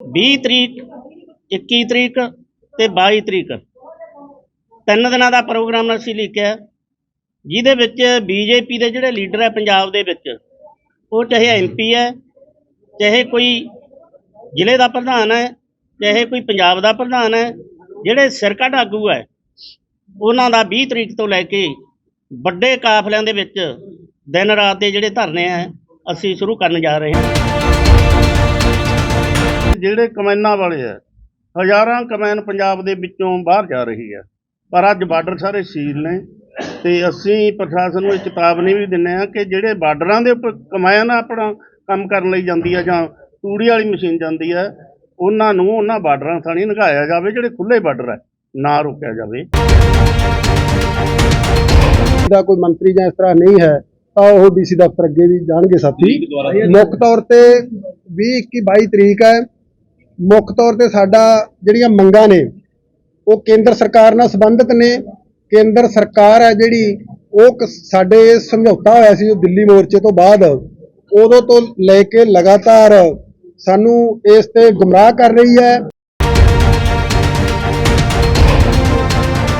20 ਤਰੀਕ 21 ਤਰੀਕ ਤੇ 22 ਤਰੀਕ। ਤਿੰਨ ਦਿਨਾਂ ਦਾ ਪ੍ਰੋਗਰਾਮ ਅਸੀਂ ਲਿਖਿਆ। ਜਿਹਦੇ ਵਿੱਚ ਬੀਜੇਪੀ ਦੇ ਜਿਹੜੇ ਲੀਡਰ ਹੈ ਪੰਜਾਬ ਦੇ ਵਿੱਚ, ਉਹ ਚਾਹੇ ਐਮਪੀ ਹੈ, ਚਾਹੇ ਕੋਈ ਜ਼ਿਲ੍ਹੇ ਦਾ ਪ੍ਰਧਾਨ ਹੈ, ਚਾਹੇ ਕੋਈ ਪੰਜਾਬ ਦਾ ਪ੍ਰਧਾਨ ਹੈ, ਜਿਹੜੇ ਸਿਰਕੱਢ ਆਗੂ ਹੈ, ਉਹਨਾਂ ਦਾ 20 ਤਰੀਕ ਤੋਂ ਲੈ ਕੇ ਵੱਡੇ ਕਾਫਲਿਆਂ ਦੇ ਵਿੱਚ ਦਿਨ ਰਾਤ ਦੇ ਜਿਹੜੇ ਧਰਨੇ ਹੈ, ਅਸੀਂ ਸ਼ੁਰੂ ਕਰਨ ਜਾ ਰਹੇ ਹਾਂ। ਜਿਹੜੇ ਕਮੈਨਾਂ ਵਾਲੇ ਆ ਹਜ਼ਾਰਾਂ ਕਮੈਨ ਪੰਜਾਬ ਦੇ ਵਿੱਚੋਂ ਬਾਹਰ ਜਾ ਰਹੀ ਹੈ ਪਰ ਅੱਜ ਬਾਰਡਰ ਸਾਰੇ ਸੀਲ ਨੇ ਤੇ ਅਸੀਂ ਪ੍ਰਸ਼ਾਸਨ ਨੂੰ ਇਹ ਚੇਤਾਵਨੀ ਵੀ ਦਿੰਨੇ ਆ ਕਿ ਜਿਹੜੇ ਬਾਰਡਰਾਂ ਦੇ ਉੱਪਰ ਕਮੈਨ ਆਪਣਾ ਕੰਮ ਕਰਨ ਲਈ ਜਾਂਦੀ ਹੈ ਜਾਂ ਤੂੜੀ ਵਾਲੀ ਮਸ਼ੀਨ ਜਾਂਦੀ ਹੈ ਉਹਨਾਂ ਨੂੰ ਉਹਨਾਂ ਬਾਰਡਰਾਂ ਥਾਣੀ ਲੰਘਾਇਆ ਜਾਵੇ ਜਿਹੜੇ ਖੁੱਲੇ ਬਾਰਡਰ ਹੈ ਨਾ ਰੋਕਿਆ ਜਾਵੇ। ਦਾ ਕੋਈ ਮੰਤਰੀ ਜਾਂ ਇਸ ਤਰ੍ਹਾਂ ਨਹੀਂ ਹੈ ਤਾਂ ਉਹ ਡੀਸੀ ਦਫ਼ਤਰ ਅੱਗੇ ਵੀ ਜਾਣਗੇ ਸਾਥੀ। ਮੁੱਖ ਤੌਰ ਤੇ 20 21 22 ਤਰੀਕ ਹੈ ਮੁੱਖ ਤੌਰ ਤੇ ਸਾਡਾ ਜਿਹੜੀਆਂ ਮੰਗਾਂ ਨੇ, ਉਹ ਕੇਂਦਰ ਸਰਕਾਰ ਨਾਲ ਸੰਬੰਧਿਤ ਨੇ। ਕੇਂਦਰ ਸਰਕਾਰ ਹੈ ਜਿਹੜੀ, ਉਹ ਸਾਡੇ ਸਮਝੌਤਾ ਹੋਇਆ ਸੀ ਜੋ ਦਿੱਲੀ ਮੋਰਚੇ ਤੋਂ ਬਾਅਦ। ਉਦੋਂ ਤੋਂ ਲੈ ਕੇ ਲਗਾਤਾਰ ਸਾਨੂੰ ਇਸ ਤੇ ਗੁੰਮਰਾਹ ਕਰ ਰਹੀ ਹੈ।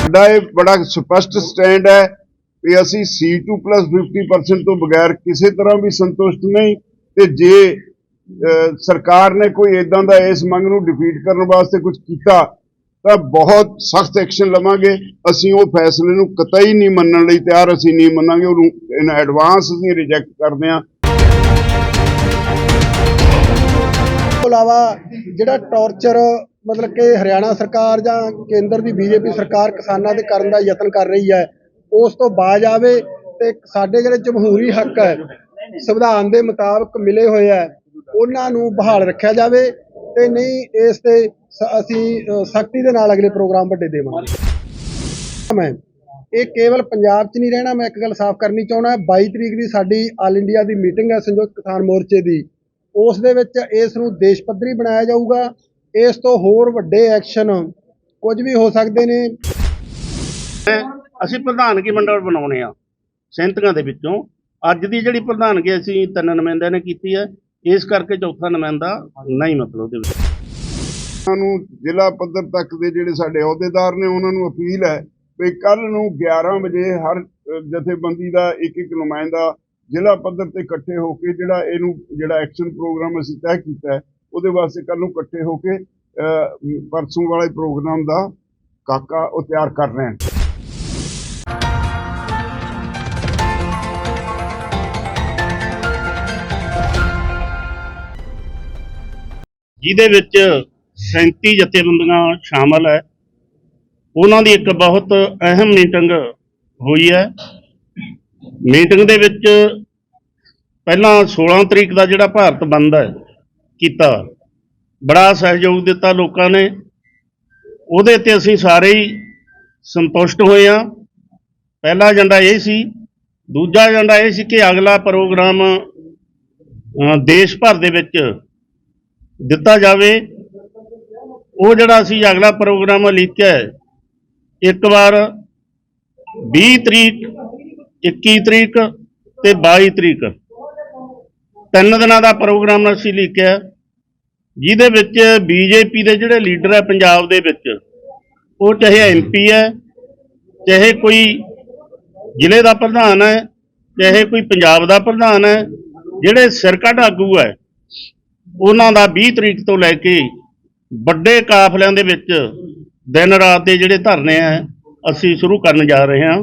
ਸਾਡਾ ਇਹ ਬੜਾ ਸਪਸ਼ਟ ਸਟੈਂਡ ਹੈ ਕਿ ਅਸੀਂ C2+50% ਤੋਂ ਬਗੈਰ ਕਿਸੇ ਤਰ੍ਹਾਂ ਵੀ ਸੰਤੁਸ਼ਟ ਨਹੀਂ। ਤੇ ਜੇ ਸਰਕਾਰ ਨੇ ਕੋਈ ਇਦਾਂ ਦਾ ਇਸ ਮੰਗ ਨੂੰ ਡਿਫੀਟ ਕਰਨ ਵਾਸਤੇ ਕੁਝ ਕੀਤਾ, ਤਾਂ ਬਹੁਤ ਸਖਤ ਐਕਸ਼ਨ ਲਵਾਂਗੇ। ਅਸੀਂ ਉਹ ਫੈਸਲੇ ਨੂੰ ਕਤਈ ਨਹੀਂ ਮੰਨਣ ਲਈ ਤਿਆਰ, ਅਸੀਂ ਨਹੀਂ ਮੰਨਾਂਗੇ, ਉਹਨੂੰ ਇਨ ਐਡਵਾਂਸ ਅਸੀਂ ਰਿਜੈਕਟ ਕਰਦੇ ਹਾਂ। ਤੋਂ ਇਲਾਵਾ ਜਿਹੜਾ ਟੌਰਚਰ ਮਤਲਬ ਕਿ ਹਰਿਆਣਾ ਸਰਕਾਰ ਜਾਂ ਕੇਂਦਰ ਦੀ ਬੀਜੇਪੀ ਸਰਕਾਰ ਕਿਸਾਨਾਂ ਦੇ ਕਰਨ ਦਾ ਯਤਨ ਕਰ ਰਹੀ ਹੈ, ਉਸ ਤੋਂ ਬਾਜ ਆਵੇ ਤੇ ਸਾਡੇ ਜਿਹੜੇ ਜਮਹੂਰੀ ਹੱਕ ਹੈ, ਸੰਵਿਧਾਨ ਦੇ ਮੁਤਾਬਕ ਮਿਲੇ ਹੋਏ ਹੈ ਉਹਨਾਂ ਨੂੰ ਬਹਾਲ ਰੱਖਿਆ ਜਾਵੇ ਤੇ ਨਹੀਂ ਇਸ ਤੇ ਅਸੀਂ ਸਖਤੀ ਦੇ ਨਾਲ ਅਗਲੇ ਪ੍ਰੋਗਰਾਮ ਵੱਡੇ ਦੇਵਾਂਗੇ। ਮੈਂ, ਇਹ ਕੇਵਲ ਪੰਜਾਬ 'ਚ ਨਹੀਂ ਰਹਿਣਾ, ਮੈਂ ਇੱਕ ਗੱਲ ਸਾਫ਼ ਕਰਨੀ ਚਾਹੁੰਦਾ 22 ਤਰੀਕ ਦੀ ਸਾਡੀ ਆਲ ਇੰਡੀਆ ਦੀ ਮੀਟਿੰਗ ਹੈ ਸੰਯੁਕਤ ਕਿਸਾਨ ਮੋਰਚੇ ਦੀ। ਉਸ ਦੇ ਵਿੱਚ ਇਸ ਨੂੰ ਦੇਸ਼ ਪੱਧਰੀ ਬਣਾਇਆ ਜਾਊਗਾ। ਇਸ ਤੋਂ ਹੋਰ ਵੱਡੇ ਐਕਸ਼ਨ ਕੁਝ ਵੀ ਹੋ ਸਕਦੇ ਨੇ। ਅਸੀਂ ਪ੍ਰਧਾਨਗੀ ਮੰਡਲ ਬਣਾਉਣੇ ਆ ਸੈਂਤੀਆਂ ਦੇ ਵਿੱਚੋਂ। ਅੱਜ ਦੀ ਜਿਹੜੀ ਪ੍ਰਧਾਨਗੀ ਅਸੀਂ ਤਿੰਨ ਨੁਮਾਇੰਦਿਆਂ ਨੇ ਕੀਤੀ ਹੈ ਇਸ ਕਰਕੇ ਚੌਥਾ ਨੁਮਾਇੰਦਾ ਨਹੀਂ ਮਤਲਬ ਉਹਦੇ ਵਿੱਚ। ਉਹਨਾਂ ਨੂੰ ਜ਼ਿਲ੍ਹਾ ਪੱਧਰ ਤੱਕ ਦੇ ਜਿਹੜੇ ਸਾਡੇ ਅਹੁਦੇਦਾਰ ਨੇ, ਉਹਨਾਂ ਨੂੰ ਅਪੀਲ ਹੈ ਵੀ ਕੱਲ ਨੂੰ 11 ਵਜੇ ਹਰ ਜਥੇਬੰਦੀ ਦਾ ਇੱਕ ਇੱਕ ਨੁਮਾਇੰਦਾ ਜ਼ਿਲ੍ਹਾ ਪੱਧਰ ਤੇ ਇਕੱਠੇ ਹੋ ਕੇ ਜਿਹੜਾ ਇਹਨੂੰ, ਜਿਹੜਾ ਐਕਸ਼ਨ ਪ੍ਰੋਗਰਾਮ ਅਸੀਂ ਤੈਅ ਕੀਤਾ ਉਹਦੇ ਵਾਸਤੇ ਕੱਲ ਨੂੰ ਇਕੱਠੇ ਹੋ ਕੇ ਪਰਸੋਂ ਵਾਲੇ ਪ੍ਰੋਗਰਾਮ ਦਾ ਕਾਕਾ ਉਹ ਤਿਆਰ ਕਰ ਰਹੇ ਹਨ। ਜਿਹਦੇ ਵਿੱਚ 37 ਜਥੇਬੰਦੀਆਂ ਸ਼ਾਮਲ ਹੈ। ਉਹਨਾਂ ਦੀ ਇੱਕ ਬਹੁਤ ਅਹਿਮ ਮੀਟਿੰਗ ਹੋਈ ਹੈ। ਮੀਟਿੰਗ ਦੇ ਵਿੱਚ ਪਹਿਲਾਂ 16 ਤਰੀਕ ਦਾ ਜਿਹੜਾ ਭਾਰਤ ਬੰਦ ਹੈ ਕੀਤਾ, ਬੜਾ ਸਹਿਯੋਗ ਦਿੱਤਾ ਲੋਕਾਂ ਨੇ। ਉਹਦੇ ਤੇ ਅਸੀਂ ਸਾਰੇ ਹੀ ਸੰਤੁਸ਼ਟ ਹੋਏ ਆ ਪਹਿਲਾ ਏਜੰਡਾ ਇਹ ਸੀ। ਦੂਜਾ ਏਜੰਡਾ ਇਹ ਸੀ ਕਿ ਅਗਲਾ ਪ੍ਰੋਗਰਾਮ ਦੇਸ਼ ਭਰ ਦੇ ਵਿੱਚ ਦਿੱਤਾ ਜਾਵੇ। ਉਹ ਜਿਹੜਾ ਅਸੀਂ ਅਗਲਾ ਪ੍ਰੋਗਰਾਮ ਲਿਖਿਆ ਹੈ, ਇੱਕ ਵਾਰ 20 ਤਰੀਕ 21 ਤਰੀਕ ਤੇ 22 ਤਰੀਕ। ਤਿੰਨ ਦਿਨਾਂ ਦਾ ਪ੍ਰੋਗਰਾਮ ਅਸੀਂ ਲਿਖਿਆ। ਜਿਹਦੇ ਵਿੱਚ ਬੀਜੇਪੀ ਦੇ ਜਿਹੜੇ ਲੀਡਰ ਹੈ ਪੰਜਾਬ ਦੇ ਵਿੱਚ, ਉਹ ਚਾਹੇ ਐਮਪੀ ਹੈ, ਚਾਹੇ ਕੋਈ ਜ਼ਿਲ੍ਹੇ ਦਾ ਪ੍ਰਧਾਨ ਹੈ, ਚਾਹੇ ਕੋਈ ਪੰਜਾਬ ਦਾ ਪ੍ਰਧਾਨ ਹੈ, ਜਿਹੜੇ ਸਿਰਕੱਢ ਆਗੂ ਹੈ ਉਹਨਾਂ ਦਾ 20 ਤਰੀਕ ਤੋਂ ਲੈ ਕੇ ਵੱਡੇ ਕਾਫਲਿਆਂ ਦੇ ਵਿੱਚ ਦਿਨ ਰਾਤ ਦੇ ਜਿਹੜੇ ਧਰਨੇ ਆ, ਅਸੀਂ ਸ਼ੁਰੂ ਕਰਨ ਜਾ ਰਹੇ ਹਾਂ।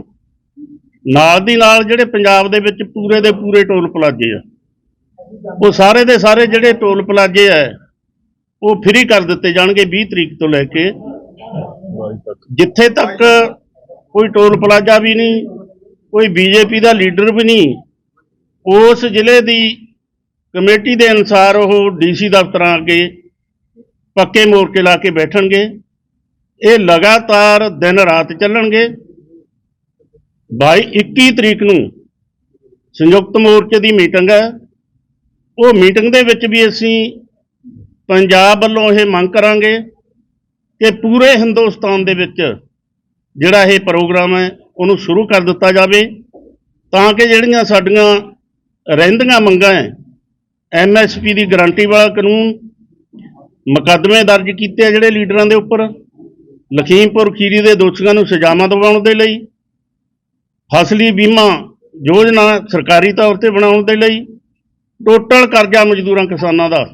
ਨਾਲ ਦੀ ਨਾਲ ਜਿਹੜੇ ਪੰਜਾਬ ਦੇ ਵਿੱਚ ਪੂਰੇ ਦੇ ਪੂਰੇ ਟੋਲ ਪਲਾਜੇ ਆ, ਉਹ ਸਾਰੇ ਦੇ ਸਾਰੇ ਜਿਹੜੇ ਟੋਲ ਪਲਾਜੇ ਆ, ਉਹ ਫ੍ਰੀ ਕਰ ਦਿੱਤੇ ਜਾਣਗੇ 20 ਤਰੀਕ ਤੋਂ ਲੈ ਕੇ। ਜਿੱਥੇ ਤੱਕ ਕੋਈ ਟੋਲ ਪਲਾਜਾ ਵੀ ਨਹੀਂ, ਕੋਈ ਬੀਜੇਪੀ ਦਾ ਲੀਡਰ ਵੀ ਨਹੀਂ, ਉਸ ਜ਼ਿਲ੍ਹੇ ਦੀ ਕਮੇਟੀ ਦੇ ਅਨੁਸਾਰ ਉਹ ਡੀਸੀ ਦਫ਼ਤਰਾਂ ਅੱਗੇ ਪੱਕੇ ਮੋਰਚੇ ਲਾ ਕੇ ਬੈਠਣਗੇ। ਇਹ ਲਗਾਤਾਰ ਦਿਨ ਰਾਤ ਚੱਲਣਗੇ। 22 21 ਤਰੀਕ ਨੂੰ ਸੰਯੁਕਤ ਮੋਰਚੇ ਦੀ ਮੀਟਿੰਗ ਹੈ। ਉਹ ਮੀਟਿੰਗ ਦੇ ਵਿੱਚ ਵੀ ਅਸੀਂ ਪੰਜਾਬ ਵੱਲੋਂ ਇਹ ਮੰਗ ਕਰਾਂਗੇ ਕਿ ਪੂਰੇ ਹਿੰਦੁਸਤਾਨ ਦੇ ਵਿੱਚ ਜਿਹੜਾ ਇਹ ਪ੍ਰੋਗਰਾਮ ਹੈ, ਉਹਨੂੰ ਸ਼ੁਰੂ ਕਰ ਦਿੱਤਾ ਜਾਵੇ ਤਾਂ ਕਿ ਜਿਹੜੀਆਂ ਸਾਡੀਆਂ ਰਹਿੰਦੀਆਂ ਮੰਗਾਂ ਹੈ ਐਮਐਸਪੀ ਦੀ ਗਾਰੰਟੀ ਵਾਲਾ ਕਾਨੂੰਨ ਮੁਕੱਦਮੇ ਦਰਜ ਕੀਤੇ ਆ ਜਿਹੜੇ ਲੀਡਰਾਂ ਦੇ ਉੱਪਰ। ਲਖੀਮਪੁਰ ਖੀਰੀ ਦੇ ਦੋਸ਼ੀਆਂ ਨੂੰ ਸਜ਼ਾਵਾਂ ਦਿਵਾਉਣ ਦੇ ਲਈ, ਫਸਲੀ ਬੀਮਾ ਯੋਜਨਾ ਸਰਕਾਰੀ ਤੌਰ ਤੇ ਬਣਾਉਣ ਦੇ ਲਈ, ਟੋਟਲ ਕਰਜ਼ਾ ਮਜ਼ਦੂਰਾਂ ਕਿਸਾਨਾਂ ਦਾ,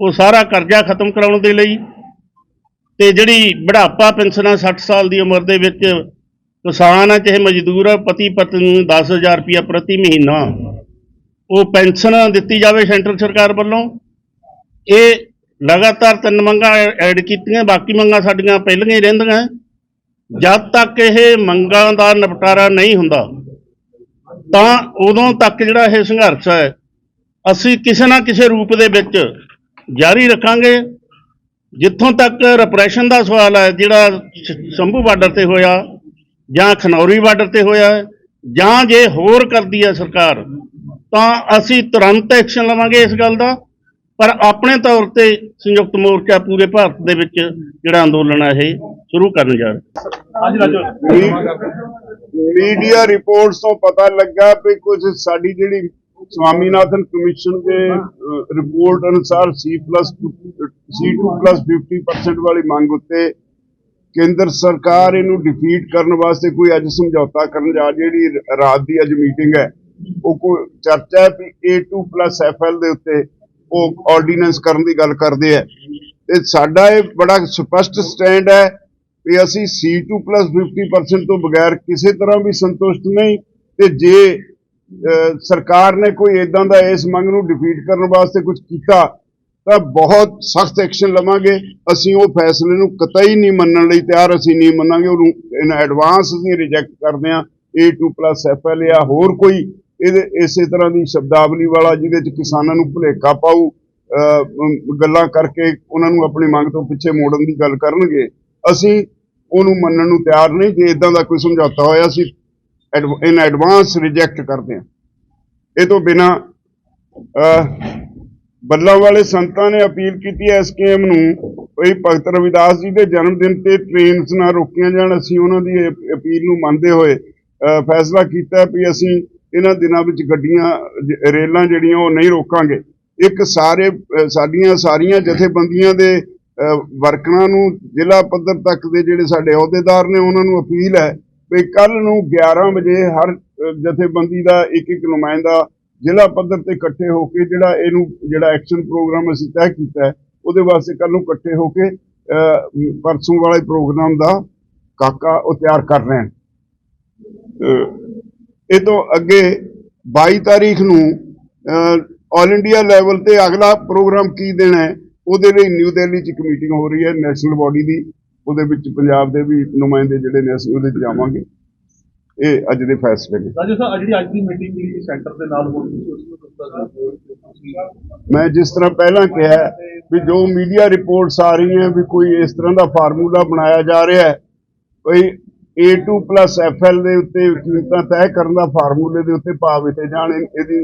ਉਹ ਸਾਰਾ ਕਰਜ਼ਾ ਖਤਮ ਕਰਾਉਣ ਦੇ ਲਈ ਤੇ ਜਿਹੜੀ ਬੁਢਾਪਾ ਪੈਨਸ਼ਨਾਂ 60 ਸਾਲ ਦੀ ਉਮਰ ਦੇ ਵਿੱਚ ਕਿਸਾਨ ਆ, ਚਾਹੇ ਮਜ਼ਦੂਰ ਆ ਪਤੀ ਪਤਨੀ ਨੂੰ 10000 ਰੁਪਇਆ ਪ੍ਰਤੀ ਮਹੀਨਾ। ਉਹ ਪੈਨਸ਼ਨ ਦਿੱਤੀ ਜਾਵੇ ਸੈਂਟਰ ਸਰਕਾਰ ਵੱਲੋਂ। ਇਹ ਲਗਾਤਾਰ ਤਿੰਨ ਮੰਗਾਂ ਐਡ ਕੀਤੀਆਂ, ਬਾਕੀ ਮੰਗਾਂ ਸਾਡੀਆਂ ਪਹਿਲੀਆਂ ਹੀ ਰਹਿੰਦੀਆਂ। ਜਦ ਤੱਕ ਇਹ ਮੰਗਾਂ ਦਾ ਨਿਪਟਾਰਾ ਨਹੀਂ ਹੁੰਦਾ, ਤਾਂ ਉਦੋਂ ਤੱਕ ਜਿਹੜਾ ਇਹ ਸੰਘਰਸ਼ ਹੈ, ਅਸੀਂ ਕਿਸੇ ਨਾ ਕਿਸੇ ਰੂਪ ਦੇ ਵਿੱਚ ਜਾਰੀ ਰੱਖਾਂਗੇ। ਜਿੱਥੋਂ ਤੱਕ ਰਿਪਰੈਸ਼ਨ ਦਾ ਸਵਾਲ ਹੈ, ਜਿਹੜਾ ਸ਼ੰਭੂ ਬਾਰਡਰ ਤੇ ਹੋਇਆ ਜਾਂ ਖਨੌਰੀ ਬਾਰਡਰ ਤੇ ਹੋਇਆ, ਜਾਂ ਜੇ ਹੋਰ ਕਰਦੀ ਹੈ ਸਰਕਾਰ ਤਾਂ ਅਸੀਂ ਤੁਰੰਤ ਐਕਸ਼ਨ ਲਵਾਂਗੇ ਇਸ ਗੱਲ ਦਾ। ਪਰ ਆਪਣੇ ਤੌਰ ਤੇ ਸੰਯੁਕਤ ਮੋਰਚਾ ਪੂਰੇ ਭਾਰਤ ਦੇ ਵਿੱਚ ਜਿਹੜਾ ਅੰਦੋਲਨ ਹੈ ਇਹ ਸ਼ੁਰੂ ਕਰਨ ਜਾ ਰਿਹਾ। ਮੀਡੀਆ ਰਿਪੋਰਟਸ ਤੋਂ ਪਤਾ ਲੱਗਾ ਕਿ ਕੁਝ ਸਾਡੀ ਜਿਹੜੀ ਸਵਾਮੀਨਾਥਨ ਕਮਿਸ਼ਨ ਦੇ ਰਿਪੋਰਟ ਅਨੁਸਾਰ C ਪਲੱਸ C2 ਪਲੱਸ 50% ਵਾਲੀ ਮੰਗ ਉੱਤੇ ਕੇਂਦਰ ਸਰਕਾਰ ਇਹਨੂੰ ਡਿਫੀਟ ਕਰਨ ਵਾਸਤੇ ਕੋਈ ਅੱਜ ਸਮਝੌਤਾ ਕਰਨ ਜਾ ਜਿਹੜੀ ਰਾਤ ਦੀ ਅੱਜ ਮੀਟਿੰਗ ਹੈ। ਉਹ ਕੋਈ ਚਰਚਾ ਹੈ ਵੀ A2 ਪਲੱਸ FL ਦੇ ਉੱਤੇ ਉਹ ਆਰਡੀਨੈਂਸ ਕਰਨ ਦੀ ਗੱਲ ਕਰਦੇ ਆ। ਤੇ ਸਾਡਾ ਇਹ ਬੜਾ ਸਪਸ਼ਟ ਸਟੈਂਡ ਹੈ ਵੀ ਅਸੀਂ C2 50% ਤੋਂ ਬਗੈਰ ਕਿਸੇ ਤਰ੍ਹਾਂ ਵੀ ਸੰਤੁਸ਼ਟ ਨਹੀਂ। ਤੇ ਜੇ ਸਰਕਾਰ ਨੇ ਕੋਈ ਇਦਾਂ ਦਾ ਇਸ ਮੰਗ ਨੂੰ ਡਿਫੀਟ ਕਰਨ ਵਾਸਤੇ ਕੁਝ ਕੀਤਾ, ਤਾਂ ਬਹੁਤ ਸਖਤ ਐਕਸ਼ਨ ਲਵਾਂਗੇ। ਅਸੀਂ ਉਹ ਫੈਸਲੇ ਨੂੰ ਕਤਈ ਨਹੀਂ ਮੰਨਣ ਲਈ ਤਿਆਰ, ਅਸੀਂ ਨਹੀਂ ਮੰਨਾਂਗੇ। ਉਹਨੂੰ ਇਨ ਐਡਵਾਂਸ ਅਸੀਂ ਰਿਜੈਕਟ ਕਰਦੇ ਹਾਂ। A2 FL ਜਾਂ ਹੋਰ ਕੋਈ ਇਹਦੇ ਇਸੇ ਤਰ੍ਹਾਂ ਦੀ ਸ਼ਬਦਾਵਲੀ ਵਾਲਾ ਜਿਹਦੇ ਚ ਕਿਸਾਨਾਂ ਨੂੰ ਭੁਲੇਖਾ ਪਾਊ ਗੱਲਾਂ ਕਰਕੇ ਉਹਨਾਂ ਨੂੰ ਆਪਣੀ ਮੰਗ ਤੋਂ ਪਿੱਛੇ ਮੋੜਨ ਦੀ ਗੱਲ ਕਰਨਗੇ, ਅਸੀਂ ਉਹਨੂੰ ਮੰਨਣ ਨੂੰ ਤਿਆਰ ਨਹੀਂ ਜੇ ਇਦਾਂ ਦਾ ਕੋਈ ਸਮਝੌਤਾ ਹੋਇਆ ਅਸੀਂ ਇਨ ਐਡਵਾਂਸ ਰਿਜੈਕਟ ਕਰਦੇ ਹਾਂ। ਇਹ ਤੋਂ ਬਿਨਾ ਬੱਲਾ ਵਾਲੇ ਸੰਤਾਂ ਨੇ ਅਪੀਲ ਕੀਤੀ ਹੈ ਐਸਕੇਐਮ ਨੂੰ, ਵੀ ਭਗਤ ਰਵਿਦਾਸ ਜੀ ਦੇ ਜਨਮ ਦਿਨ ਤੇ ਟ੍ਰੇਨਸ ਨਾ ਰੋਕੀਆਂ ਜਾਣ, ਅਸੀਂ ਉਹਨਾਂ ਦੀ ਅਪੀਲ ਨੂੰ ਮੰਨਦੇ ਹੋਏ ਫੈਸਲਾ ਕੀਤਾ ਵੀ ਅਸੀਂ ਇਹਨਾਂ ਦਿਨਾਂ ਵਿੱਚ ਗੱਡੀਆਂ ਰੇਲਾਂ ਜਿਹੜੀਆਂ ਉਹ ਨਹੀਂ ਰੋਕਾਂਗੇ। ਇੱਕ ਸਾਰੇ ਸਾਡੀਆਂ ਸਾਰੀਆਂ ਜਥੇਬੰਦੀਆਂ ਦੇ ਵਰਕਰਾਂ ਨੂੰ ਜ਼ਿਲ੍ਹਾ ਪੱਧਰ ਤੱਕ ਦੇ ਜਿਹੜੇ ਸਾਡੇ ਅਹੁਦੇਦਾਰ ਨੇ, ਉਹਨਾਂ ਨੂੰ ਅਪੀਲ ਹੈ ਵੀ ਕੱਲ ਨੂੰ 11 ਵਜੇ ਹਰ ਜਥੇਬੰਦੀ ਦਾ ਇੱਕ ਇੱਕ ਨੁਮਾਇੰਦਾ ਜ਼ਿਲ੍ਹਾ ਪੱਧਰ ਤੇ ਇਕੱਠੇ ਹੋ ਕੇ ਜਿਹੜਾ ਇਹਨੂੰ, ਜਿਹੜਾ ਐਕਸ਼ਨ ਪ੍ਰੋਗਰਾਮ ਅਸੀਂ ਤੈਅ ਕੀਤਾ ਉਹਦੇ ਵਾਸਤੇ ਕੱਲ ਨੂੰ ਇਕੱਠੇ ਹੋ ਕੇ ਪਰਸੋਂ ਵਾਲੇ ਪ੍ਰੋਗਰਾਮ ਦਾ ਕਾਕਾ ਉਹ ਤਿਆਰ ਕਰ ਰਹੇ ਹਨ। ਇਹ ਤੋਂ ਅੱਗੇ 22 ਤਾਰੀਖ ਨੂੰ ਆਲ ਇੰਡੀਆ ਲੈਵਲ ਤੇ ਅਗਲਾ ਪ੍ਰੋਗਰਾਮ ਕੀ ਦੇਣਾ ਹੈ ਉਹਦੇ ਲਈ ਨਿਊ ਦਿੱਲੀ 'ਚ ਮੀਟਿੰਗ ਹੋ ਰਹੀ ਹੈ ਨੈਸ਼ਨਲ ਬਾਡੀ ਦੀ ਉਹਦੇ ਵਿੱਚ ਪੰਜਾਬ ਦੇ ਵੀ ਨੁਮਾਇੰਦੇ ਜਿਹੜੇ ਨੇ ਅਸੀਂ ਉਹਦੇ 'ਚ ਜਾਵਾਂਗੇ। ਇਹ ਅੱਜ ਦੇ ਫੈਸਲੇ ਨੇ। ਰਾਜੂ ਸਾਹਿਬ ਅੱਜ ਜਿਹੜੀ ਅੱਜ ਦੀ ਮੀਟਿੰਗ ਦੀ ਸੈਂਟਰ ਦੇ ਨਾਲ ਹੋਣੀ ਸੀ ਉਸ ਨੂੰ ਦੱਸਦਾ ਮੈਂ ਜਿਸ ਤਰ੍ਹਾਂ ਪਹਿਲਾਂ ਕਿਹਾ ਵੀ ਜੋ ਮੀਡੀਆ ਰਿਪੋਰਟਸ ਆ ਰਹੀਆਂ ਵੀ ਕੋਈ ਇਸ ਤਰ੍ਹਾਂ ਦਾ ਫਾਰਮੂਲਾ ਬਣਾਇਆ ਜਾ ਰਿਹਾ ਹੈ ਕੋਈ A2 FL ਦੇ ਉੱਤੇ ਕੀਮਤਾਂ ਤੈਅ ਕਰਨ ਦਾ ਫਾਰਮੂਲੇ ਦੇ ਉੱਤੇ ਭਾਅ ਦਿੱਤੇ ਜਾਣ ਇਹ- ਇਹਦੀ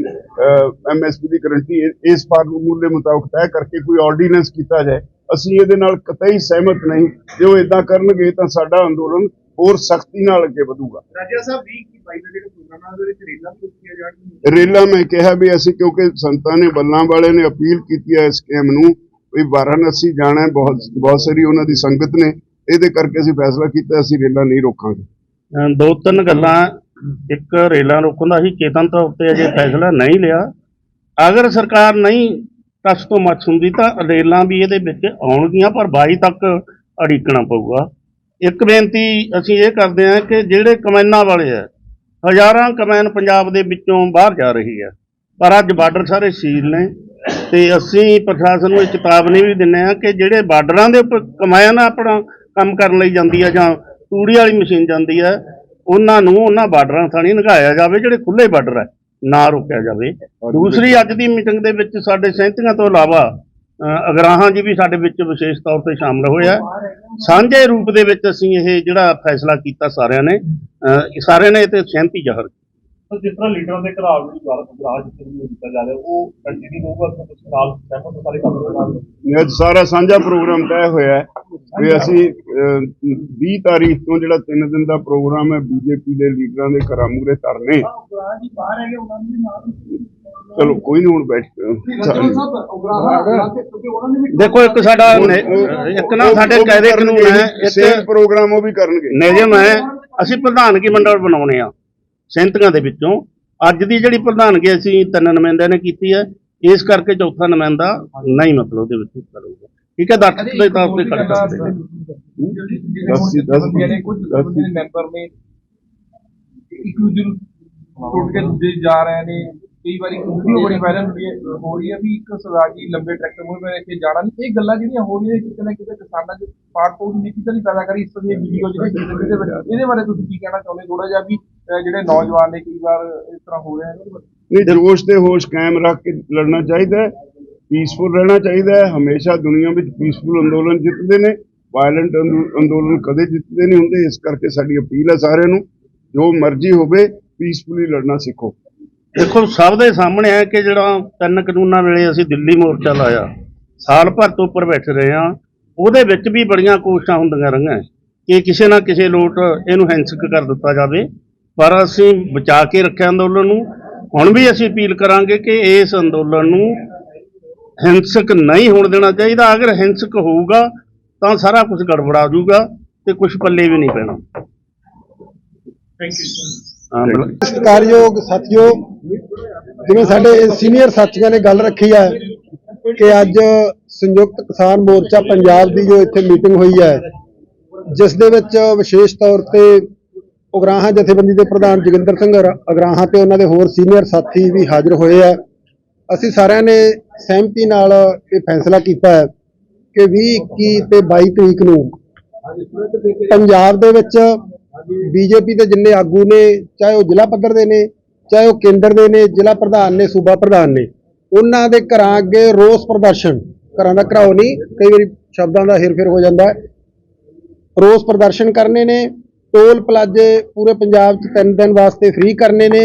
MSP ਦੀ ਗਰੰਟੀ ਇਸ ਫਾਰਮੂਲੇ ਮੁਤਾਬਕ ਤੈਅ ਕਰਕੇ ਕੋਈ ਆਰਡੀਨੈਂਸ ਕੀਤਾ ਜਾਏ। ਅਸੀਂ ਇਹਦੇ ਨਾਲ ਕਤਈ ਸਹਿਮਤ ਨਹੀਂ। ਜੇ ਉਹ ਇਦਾਂ ਕਰਨਗੇ ਤਾਂ ਸਾਡਾ ਅੰਦੋਲਨ ਹੋਰ ਸਖਤੀ ਨਾਲ ਅੱਗੇ ਵਧੂਗਾ। ਰਾਜਾ ਸਾਹਿਬ 20 ਕੀ 22 ਦਾ ਜਿਹੜਾ ਪ੍ਰੋਗਰਾਮ ਉਹਦੇ ਵਿੱਚ ਰੇਲਾਂ ਕੀਤੀਆਂ ਜਾਣਗੀਆਂ? ਰੇਲਾ ਮੈਂ ਕਿਹਾ ਵੀ ਅਸੀਂ ਕਿਉਂਕਿ ਸੰਤਾਂ ਨੇ ਬੱਲਾਂ ਵਾਲੇ ਨੇ ਅਪੀਲ ਕੀਤੀ ਹੈ ਇਸ ਸਕੀਮ ਨੂੰ ਵੀ ਵਾਰਾਣਸੀ ਜਾਣਾ ਬਹੁਤ ਬਹੁਤ ਸਾਰੀ ਉਹਨਾਂ ਦੀ ਸੰਗਤ ਨੇ। ਇਹਦੇ ਕਰਕੇ ਅਸੀਂ ਫੈਸਲਾ ਕੀਤਾ, ਅਸੀਂ ਰੇਲਾਂ ਨਹੀਂ ਰੋਕਾਂਗੇ। ਦੋ ਤਿੰਨ ਗੱਲਾਂ, ਇੱਕ ਰੇਲਾਂ ਰੋਕਣ ਦਾ ਹੀ ਚੇਤਨ ਤੌਰ ਤੇ ਅਜੇ ਫੈਸਲਾ ਨਹੀਂ ਲਿਆ। ਅਗਰ ਸਰਕਾਰ ਨਹੀਂ ਟਸ ਤੋਂ ਮੱਚ ਹੁੰਦੀ ਤਾਂ ਰੇਲਾਂ ਵੀ ਇਹਦੇ ਵਿੱਚ ਆਉਣਗੀਆਂ, ਪਰ 22 ਤੱਕ ਅੜੀਕਣਾ ਪਊਗਾ। ਇੱਕ ਬੇਨਤੀ ਅਸੀਂ ਇਹ ਕਰਦੇ ਹਾਂ ਕਿ ਜਿਹੜੇ ਕਮੈਨਾਂ ਵਾਲੇ ਆ, ਹਜ਼ਾਰਾਂ ਕਮੈਨ ਪੰਜਾਬ ਦੇ ਵਿੱਚੋਂ ਬਾਹਰ ਜਾ ਰਹੀ ਹੈ ਪਰ ਅੱਜ ਬਾਰਡਰ ਸਾਰੇ ਸੀਲ ਨੇ ਤੇ ਅਸੀਂ ਪ੍ਰਸ਼ਾਸਨ ਨੂੰ ਇਹ ਚੇਤਾਵਨੀ ਵੀ ਦਿੰਨੇ ਆ ਕਿ ਜਿਹੜੇ ਬਾਰਡਰਾਂ ਦੇ ਉੱਪਰ ਕਮੈਨ ਆਪਣਾ ਕੰਮ ਕਰਨ ਲਈ ਜਾਂਦੀ ਆ ਜਾਂ ਤੂੜੀ ਵਾਲੀ ਮਸ਼ੀਨ ਜਾਂਦੀ ਹੈ ਉਹਨਾਂ ਨੂੰ ਉਹਨਾਂ ਬਾਰਡਰਾਂ ਥਾਣੀ ਲੰਘਾਇਆ ਜਾਵੇ, ਜਿਹੜੇ ਖੁੱਲੇ ਬਾਰਡਰ ਹੈ ਨਾ ਰੋਕਿਆ ਜਾਵੇ। ਦੂਸਰੀ ਅੱਜ ਦੀ ਮੀਟਿੰਗ ਦੇ ਵਿੱਚ ਸਾਡੇ ਸਹਿਮਤੀਆਂ ਤੋਂ ਇਲਾਵਾ ਅਗਰਾਹਾਂ ਜੀ ਵੀ ਸਾਡੇ ਵਿੱਚ ਵਿਸ਼ੇਸ਼ ਤੌਰ ਤੇ ਸ਼ਾਮਲ ਹੋਇਆ ਸਾਂਝੇ ਰੂਪ ਦੇ ਵਿੱਚ ਅਸੀਂ ਇਹ ਜਿਹੜਾ ਫੈਸਲਾ ਕੀਤਾ ਸਾਰਿਆਂ ਨੇ ਸਾਰਿਆਂ ਨੇ ਇਹ ਤੇ ਸਹਿਮਤੀ ਜ਼ਾਹਰ ਕੀਤੀ। ਤਾਂ ਜਿਸ ਤਰ੍ਹਾਂ ਲੀਡਰਾਂ ਦੇ ਘਰਾਵ ਜਿਹੜੀ ਗੱਲ ਰਾਜ ਜਿੱਥੇ ਕੀਤਾ ਜਾ ਰਿਹਾ ਉਹ ਕੰਟੀਨਿਊ ਹੋਊਗਾ ਤਾਂ ਤੁਸੀਂ ਨਾਲ ਸਹਿਮਤ ਹੋ ਸਾਰੇ ਕੰਮ ਦੇ ਨਾਲ ਅੱਜ ਸਾਰਾ ਸਾਂਝਾ ਪ੍ਰੋਗਰਾਮ ਤੈਅ ਹੋਇਆ ਹੈ ਵੀ ਅਸੀਂ ਅਹ, 20 ਤਾਰੀਖ ਤੋਂ ਜਿਹੜਾ 3 ਦਿਨ ਦਾ ਪ੍ਰੋਗਰਾਮ ਹੈ ਬੀਜੇਪੀ ਦੇ ਲੀਡਰਾਂ ਦੇ ਘਰਾਂ ਮੂਹਰੇ ਧਰਨੇ। ਚਲੋ ਕੋਈ ਨਹੀਂ ਹੁਣ ਬੈਠ ਦੇਖੋ ਇੱਕ ਸਾਡਾ ਨੇ- ਇੱਕ ਨਾ ਸਾਡੇ ਕਾਇਦੇ ਕਾਨੂੰਨ ਹੈ ਇੱਕ ਪ੍ਰੋਗਰਾਮ ਉਹ ਵੀ ਕਰਨਗੇ। ਨਿਯਮ ਹੈ ਅਸੀਂ ਪ੍ਰਧਾਨਗੀ ਮੰਡਲ ਬਣਾਉਣੇ ਆ। ਸੈਂਤੀਆਂ ਦੇ ਵਿੱਚੋਂ। ਅੱਜ ਦੀ ਜਿਹੜੀ ਪ੍ਰਧਾਨਗੀ ਅਸੀਂ ਤਿੰਨ ਨੁਮਾਇੰਦਿਆਂ ਨੇ ਕੀਤੀ ਹੈ ਇਸ ਕਰਕੇ ਚੌਥਾ ਨੁਮਾਇੰਦਾ ਨਹੀਂ ਮਤਲਬ ਉਹਦੇ ਵਿੱਚ ਕਰੂਗਾ ਠੀਕ ਹੈ ਦੱਸ ਦੇ ਤੌਰ ਤੇ ਕਰ ਸਕਦੇ ਜਿਹੜੇ ਕੁਝ। ਮੈਂਬਰ ਨੇ ਇੱਕ ਦੂਜੇ ਨੂੰ ਟੁੱਟ ਕੇ ਦੂਜੇ ਜਾ ਰਹੇ ਨੇ। ਕਈ ਵਾਰੀ ਵੀਡੀਓ ਬੜੀ ਵਾਇਰਲ ਹੈ ਰਹੀ ਹੈ ਵੀ ਇੱਕ ਸਰਦਾਰ ਜੀ ਲੰਬੇ ਟਰੈਕਟਰ ਮੂਹਰੇ ਕੇ ਜਾਣਾ ਨਹੀਂ। ਇਹ ਗੱਲਾਂ ਜਿਹੜੀਆਂ ਹੋ ਰਹੀਆਂ ਕਿਤੇ ਨਾ ਕਿਤੇ ਕਿਸਾਨਾਂ ਦੇ ਪਾਰਟ ਤੋਂ ਨੀਤੀ ਤਾਂ ਨਹੀਂ ਪੈਦਾ ਕਰੀ ਇਸ ਤਰ੍ਹਾਂ ਦੀਆਂ ਵੀਡੀਓ ਜਿਹੜੇ ਇਹਦੇ ਬਾਰੇ ਤੁਸੀਂ ਕੀ ਕਹਿਣਾ ਚਾਹੁੰਦੇ ਥੋੜਾ ਜਿਹਾ ਵੀ ਜਿਹੜੇ ਨੌਜਵਾਨ ਨੇ ਕਈ ਵਾਰ ਇਸ ਤਰ੍ਹਾਂ ਹੋ ਰਿਹਾ ਹੈ ਨਹੀਂ ਜੋਸ਼ ਤੇ ਹੋਸ਼ ਕਾਇਮ ਰੱਖ ਕੇ ਲੜਨਾ ਚਾਹੀਦਾ ਹੈ ਪੀਸਫੁਲ ਰਹਿਣਾ ਚਾਹੀਦਾ ਹੈ। ਹਮੇਸ਼ਾ ਦੁਨੀਆ ਵਿੱਚ ਪੀਸਫੁਲ ਅੰਦੋਲਨ ਜਿੱਤਦੇ ਨੇ ਵਾਇਲੈਂਟ ਅੰਦੋਲਨ ਕਦੇ ਜਿੱਤਦੇ ਨਹੀਂ ਹੁੰਦੇ। ਇਸ ਕਰਕੇ ਸਾਡੀ ਅਪੀਲ ਹੈ ਸਾਰਿਆਂ ਨੂੰ ਜੋ ਮਰਜ਼ੀ ਹੋਵੇ ਪੀਸਫੁਲੀ ਲੜਨਾ ਸਿੱਖੋ। ਦੇਖੋ ਸਭ ਦੇ ਸਾਹਮਣੇ ਹੈ ਕਿ ਜਿਹੜਾ ਤਿੰਨ ਕਾਨੂੰਨਾਂ ਵੇਲੇ ਅਸੀਂ ਦਿੱਲੀ ਮੋਰਚਾ ਲਾਇਆ ਸਾਲ ਭਰ ਤੋਂ ਉੱਪਰ ਬੈਠ ਰਹੇ ਹਾਂ ਉਹਦੇ ਵਿੱਚ ਵੀ ਬੜੀਆਂ ਕੋਸ਼ਿਸ਼ਾਂ ਹੁੰਦੀਆਂ ਰਹੀਆਂ। ਕਿ ਕਿਸੇ ਨਾ ਕਿਸੇ ਲੋਟ ਇਹਨੂੰ ਹਿੰਸਕ ਕਰ ਦਿੱਤਾ ਜਾਵੇ। ਪਰ ਅਸੀਂ ਬਚਾ ਕੇ ਰੱਖਿਆ ਅੰਦੋਲਨ ਨੂੰ। ਹੁਣ ਵੀ ਅਸੀਂ ਅਪੀਲ ਕਰਾਂਗੇ ਕਿ ਇਸ ਅੰਦੋਲਨ ਨੂੰ ਹਿੰਸਕ ਨਹੀਂ ਹੋਣ ਦੇਣਾ ਚਾਹੀਦਾ। ਅਗਰ ਹਿੰਸਕ ਹੋਊਗਾ ਤਾਂ ਸਾਰਾ ਕੁਝ ਗੜਬੜਾ ਜਾਊਗਾ ਤੇ ਕੁਝ ਪੱਲੇ ਵੀ ਨਹੀਂ ਪੈਣਾ। ਜਿਵੇਂ ਸਾਡੇ ਸੀਨੀਅਰ ਸਾਥੀਆਂ ਨੇ ਗੱਲ ਰੱਖੀ ਹੈ ਕਿ ਅੱਜ ਸੰਯੁਕਤ ਕਿਸਾਨ ਮੋਰਚਾ ਪੰਜਾਬ ਦੀ ਜੋ ਇੱਥੇ ਮੀਟਿੰਗ ਹੋਈ ਹੈ ਜਿਸ ਦੇ ਵਿੱਚ ਵਿਸ਼ੇਸ਼ ਤੌਰ ਤੇ ਉਗਰਾਹਾਂ ਜਥੇਬੰਦੀ ਦੇ ਪ੍ਰਧਾਨ ਜੋਗਿੰਦਰ ਸਿੰਘ ਅਰ- ਅਗਰਾਹਾਂ ਤੇ ਉਹਨਾਂ ਦੇ ਹੋਰ ਸੀਨੀਅਰ ਸਾਥੀ ਵੀ ਹਾਜ਼ਰ ਹੋਏ ਆ। ਅਸੀਂ ਸਾਰਿਆਂ ਨੇ ਸਹਿਮਤੀ ਨਾਲ ਇਹ ਫੈਸਲਾ ਕੀਤਾ ਹੈ ਕਿ 20 21 ਤੇ 22 ਤਰੀਕ ਨੂੰ ਪੰਜਾਬ ਦੇ ਵਿੱਚ ਬੀਜੇਪੀ ਦੇ ਜਿੰਨੇ ਆਗੂ ਨੇ, ਚਾਹੇ ਉਹ ਜ਼ਿਲ੍ਹਾ ਪੱਧਰ ਦੇ ਨੇ, ਚਾਹੇ ਉਹ ਕੇਂਦਰ ਦੇ ਨੇ, ਜ਼ਿਲ੍ਹਾ ਪ੍ਰਧਾਨ ਨੇ, ਸੂਬਾ ਪ੍ਰਧਾਨ ਨੇ, ਉਹਨਾਂ ਦੇ ਘਰਾਂ ਅੱਗੇ ਰੋਸ ਪ੍ਰਦਰਸ਼ਨ, ਘਰਾਂ ਦਾ ਘਰਾਓ ਨਹੀਂ, ਕਈ ਵਾਰੀ ਸ਼ਬਦਾਂ ਦਾ ਹੇਰਫੇਰ ਹੋ ਜਾਂਦਾ ਰੋਸ ਪ੍ਰਦਰਸ਼ਨ ਕਰਨੇ ਨੇ ਟੋਲ ਪਲਾਜ਼ੇ ਪੂਰੇ ਪੰਜਾਬ 'ਚ ਤਿੰਨ ਦਿਨ ਵਾਸਤੇ ਫ੍ਰੀ ਕਰਨੇ ਨੇ।